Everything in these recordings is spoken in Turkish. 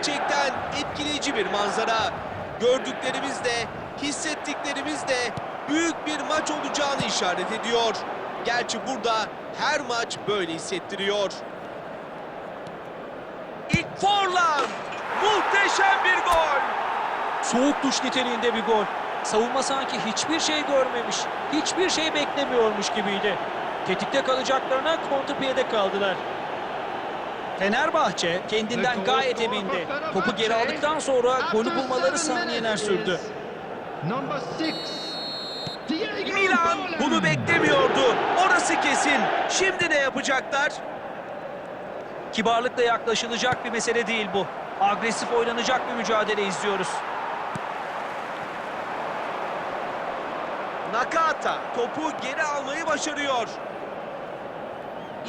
Gerçekten etkileyici bir manzara. Gördüklerimiz de, hissettiklerimiz de büyük bir maç olacağını işaret ediyor. Gerçi burada her maç böyle hissettiriyor. İlk Forlan! Muhteşem bir gol! Soğuk duş niteliğinde bir gol. Savunma sanki hiçbir şey görmemiş, hiçbir şey beklemiyormuş gibiydi. Tetikte kalacaklarına kontrpiyede kaldılar. Fenerbahçe kendinden gayet emindi. Topu geri aldıktan sonra golü bulmaları saniyeler sürdü. Milan bunu beklemiyordu. Orası kesin. Şimdi ne yapacaklar? Kibarlıkla yaklaşılacak bir mesele değil bu. Agresif oynanacak bir mücadele izliyoruz. Nakata topu geri almayı başarıyor.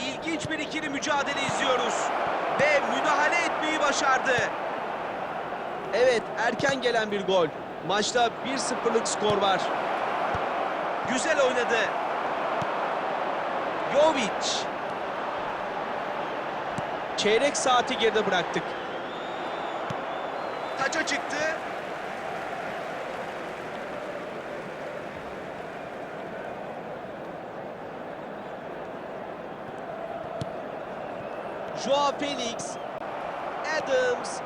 İlginç bir ikili mücadele izliyoruz. Ve müdahale etmeyi başardı. Evet erken gelen bir gol. Maçta 1-0'lık skor var. Güzel oynadı. Jovic. Çeyrek saati geride bıraktık. Taça çıktı. Joao Felix. Adams.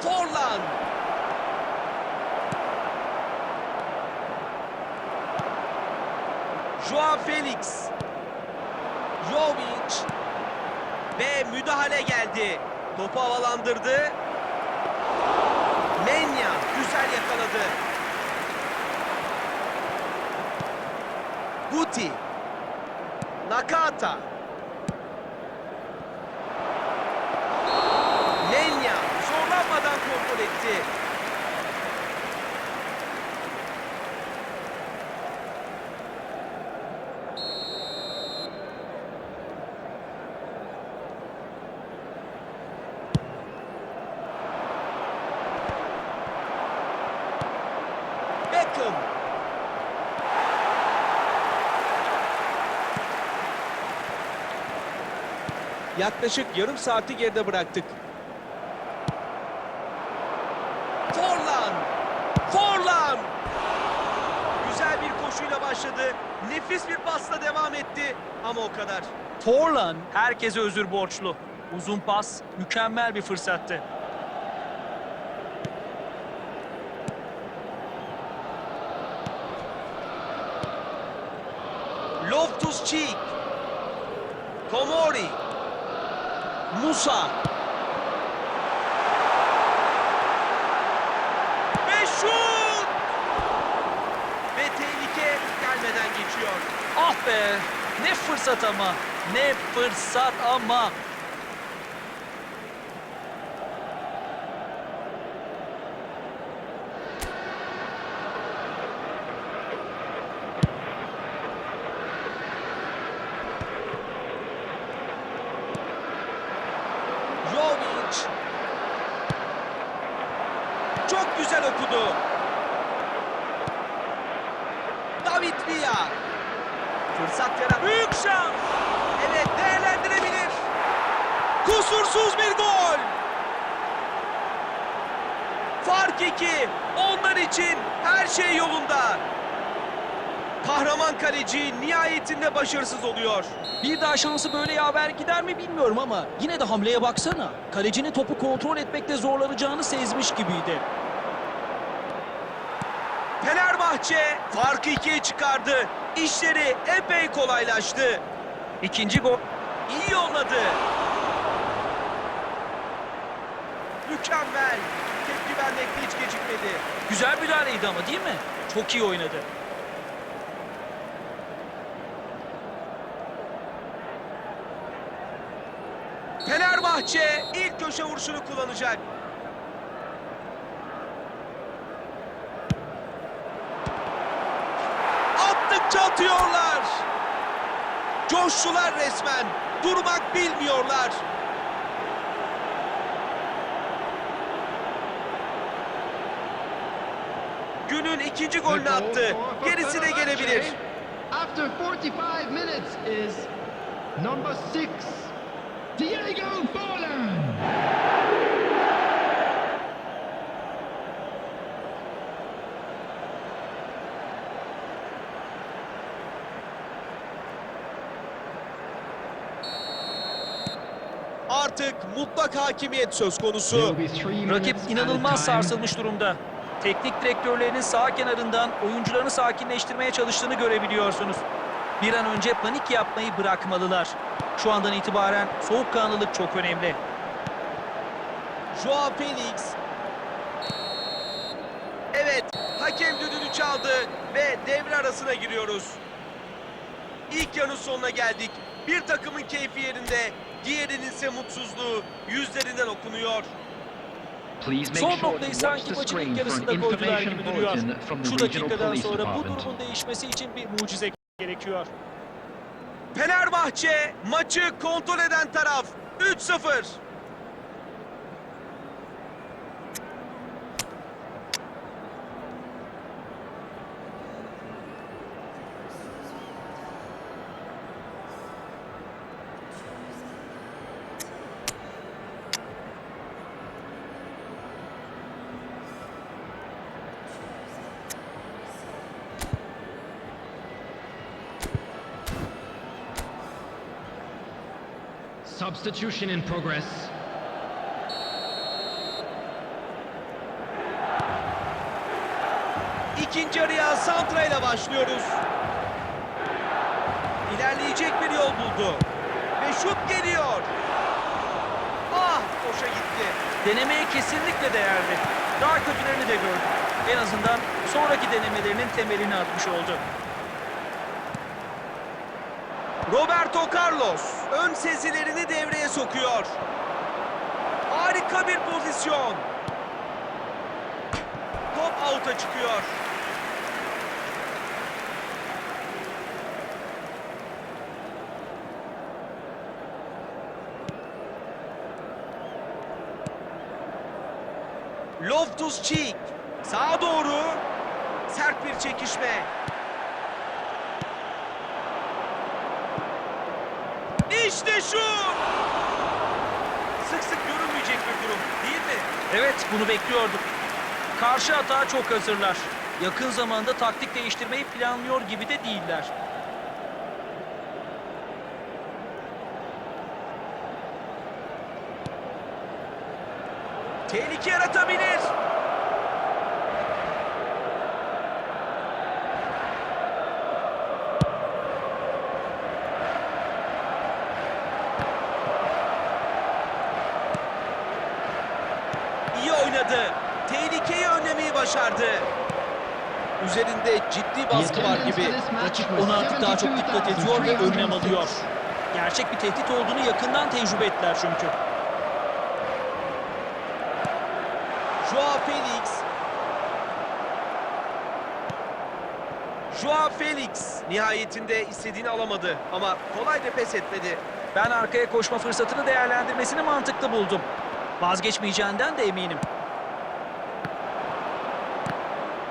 Forlan. Joao Felix. Jovic. Ve müdahale geldi. Topu havalandırdı. Menya güzel yakaladı. Guti. Nakata. Etti. Yaklaşık yarım saati geride bıraktık. Forlan! Forlan! Güzel bir koşuyla başladı. Nefis bir pasla devam etti. Ama o kadar. Forlan herkese özür borçlu. Uzun pas mükemmel bir fırsattı. Loftus Cheek. Tomori. Musa. Ve şut! Ve tehlike gelmeden geçiyor. Ah be! Ne fırsat ama! Ne fırsat ama! Jovic. Çok güzel okudu. David Villa. Fırsat yarat. Büyük şans. Evet değerlendirebilir. Kusursuz bir gol. Fark iki. Onlar için her şey yolunda. Kahraman kaleci nihayetinde başarısız oluyor. Bir daha şansı böyle yaver gider mi bilmiyorum ama yine de hamleye baksana. Kalecinin topu kontrol etmekte zorlanacağını sezmiş gibiydi. Fenerbahçe farkı ikiye çıkardı. İşleri epey kolaylaştı. İkinci gol İyi yolladı. Mükemmel. Tepki vermekte hiç gecikmedi. güzel müdahaleydi ama değil mi? Çok iyi oynadı. Fenerbahçe ilk köşe vuruşunu kullanacak. Attıkça atıyorlar. Coştular resmen. Durmak bilmiyorlar. Günün ikinci golünü attı. Gerisi de gelebilir. After 45 minutes is number six, Diego Forlan. Artık mutlak hakimiyet söz konusu. Rakip inanılmaz sarsılmış durumda. Teknik direktörlerinin sağ kenarından oyuncularını sakinleştirmeye çalıştığını görebiliyorsunuz. Bir an önce panik yapmayı bırakmalılar. Şu andan itibaren soğukkanlılık çok önemli. Joao Felix. Evet, hakem düdüğünü çaldı ve devre arasına giriyoruz. İlk yarının sonuna geldik. Bir takımın keyfi yerinde, diğerinin ise mutsuzluğu yüzlerinden okunuyor. Son noktayı sanki maçın ilk yarısında koydular gibi duruyor. Şu dakikadan sonra bu durumun değişmesi için bir mucize gerekiyor. Fenerbahçe maçı kontrol eden taraf 3-0. Substitution in progress. İkinci yarıya Santra ile başlıyoruz. İlerleyecek bir yol buldu. Ve şut geliyor. Ah boşa gitti. Denemeye kesinlikle değerli. Daha kötülerini de gördük. En azından sonraki denemelerinin temelini atmış oldu. Roberto Carlos ön sezilerini devreye sokuyor. Harika bir pozisyon. Top out'a çıkıyor. Loftus Cheek sağa doğru sert bir çekişme. İşte şu! Sık sık görünmeyecek bir durum değil mi? Evet bunu bekliyorduk. Karşı atağa çok hazırlar. Yakın zamanda taktik değiştirmeyi planlıyor gibi de değiller. Tehlike yaratabilir. Oynadı. Tehlikeyi önlemeyi başardı. Üzerinde ciddi baskı var gibi. Rakip ona artık daha çok dikkat ediyor ve önlem alıyor. Gerçek bir tehdit olduğunu yakından tecrübe ettiler çünkü. Joao Felix. Joao Felix nihayetinde istediğini alamadı ama kolay da pes etmedi. Ben arkaya koşma fırsatını değerlendirmesini mantıklı buldum. Vazgeçmeyeceğinden de eminim.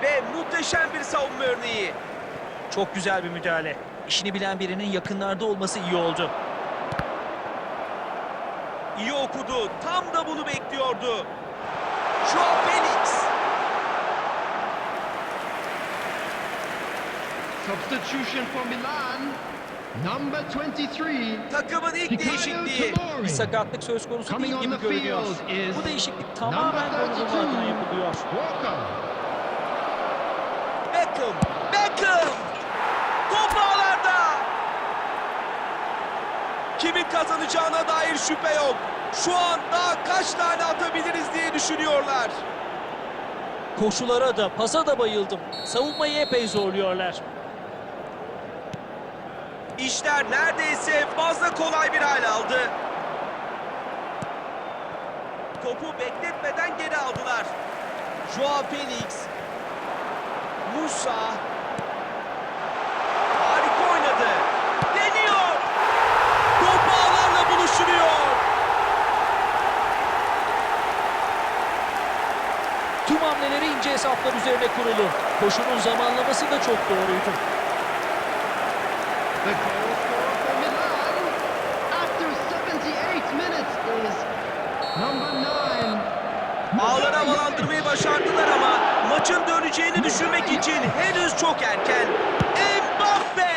Ve muhteşem bir savunma örneği. Çok güzel bir müdahale. İşini bilen birinin yakınlarda olması iyi oldu. İyi okudu. Tam da bunu bekliyordu. Joao Felix. Substitution for Milan. Number 23, Takımın ilk değişikliği. Bir sakatlık söz konusu Coming değil gibi görünüyor. Bu değişiklik tamamen gol 32, bulma adına yapılıyor. Walker. Beckham. Beckham. Top ağlarda. Kimin kazanacağına dair şüphe yok. Şu an daha kaç tane atabiliriz diye düşünüyorlar. Koşulara da, pasa da bayıldım. Savunmayı epey zorluyorlar. İşler neredeyse fazla kolay bir hal aldı. topu bekletmeden geri aldılar. Joao Felix. Musa. Harika oynadı. Deniyor. Top ağlarla buluşturuyor. Tüm hamleleri ince hesaplar üzerine kurulu. Koşunun zamanlaması da çok doğruydu. The goal scorer for Milan after 78 minutes is number 9. Ağları havalandırmayı başardılar ama maçın döneceğini düşünmek için henüz çok erken. Mbappe!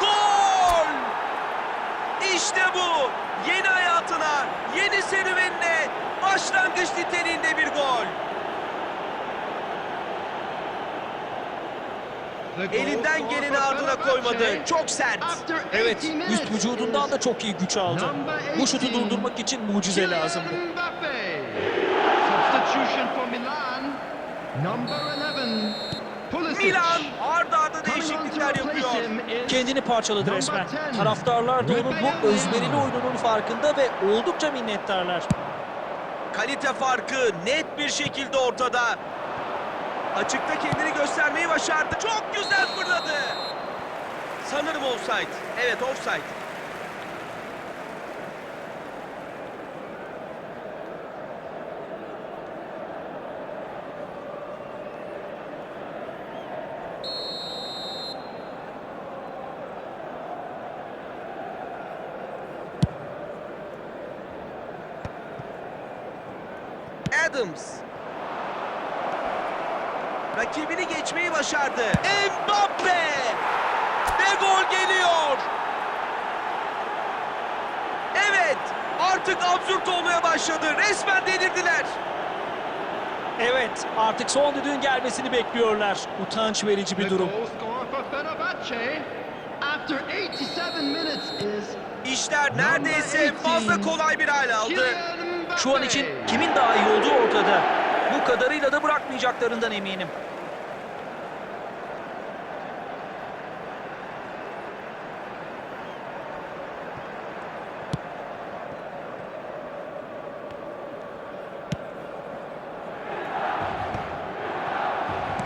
Gol! İşte bu. Yeni hayatına, yeni serüvenine başlangıç niteliğinde bir gol. Elinden geleni ardına koymadı. Çok sert. Evet, üst vücudundan da çok iyi güç aldı. Bu şutu durdurmak için mucize lazımdı. Mbappe. Substitution for Milan. Number 11. Pulisic. Milan arda arda değişiklikler yapıyor. Kendini parçaladı resmen. Taraftarlar da onun bu özverili oyununun farkında ve oldukça minnettarlar. Kalite farkı net bir şekilde ortada. Açıkta kendini göstermeyi başardı. Çok güzel fırladı. Sanırım offside. Evet offside. Adams. Rakibini geçmeyi başardı. Mbappe! Ve gol geliyor. Evet, artık absürt olmaya başladı. Resmen delirdiler. Evet, artık son düdüğün gelmesini bekliyorlar. Utanç verici bir durum. goal scorer for Fenerbahce after 87 minutes is İşler neredeyse fazla kolay bir hale aldı. Şu an için kimin daha iyi olduğu ortada. Bu kadarıyla da bırakmayacaklarından eminim.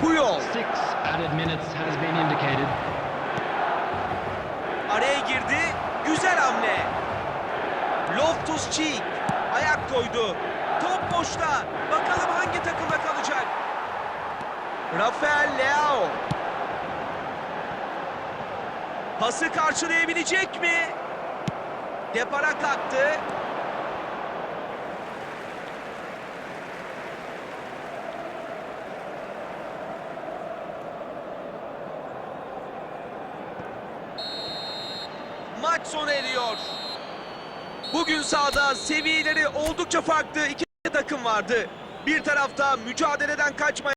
Puyol araya girdi. Güzel hamle. Loftus Cheek ayak koydu. Top boşta. Bakalım hangi takımda kalacak. Rafael Leao. Pası karşılayabilecek mi? Depara kalktı. Maç sona eriyor. Bugün sahada seviyeleri oldukça farklı iki takım vardı. Bir tarafta mücadeleden kaçmayan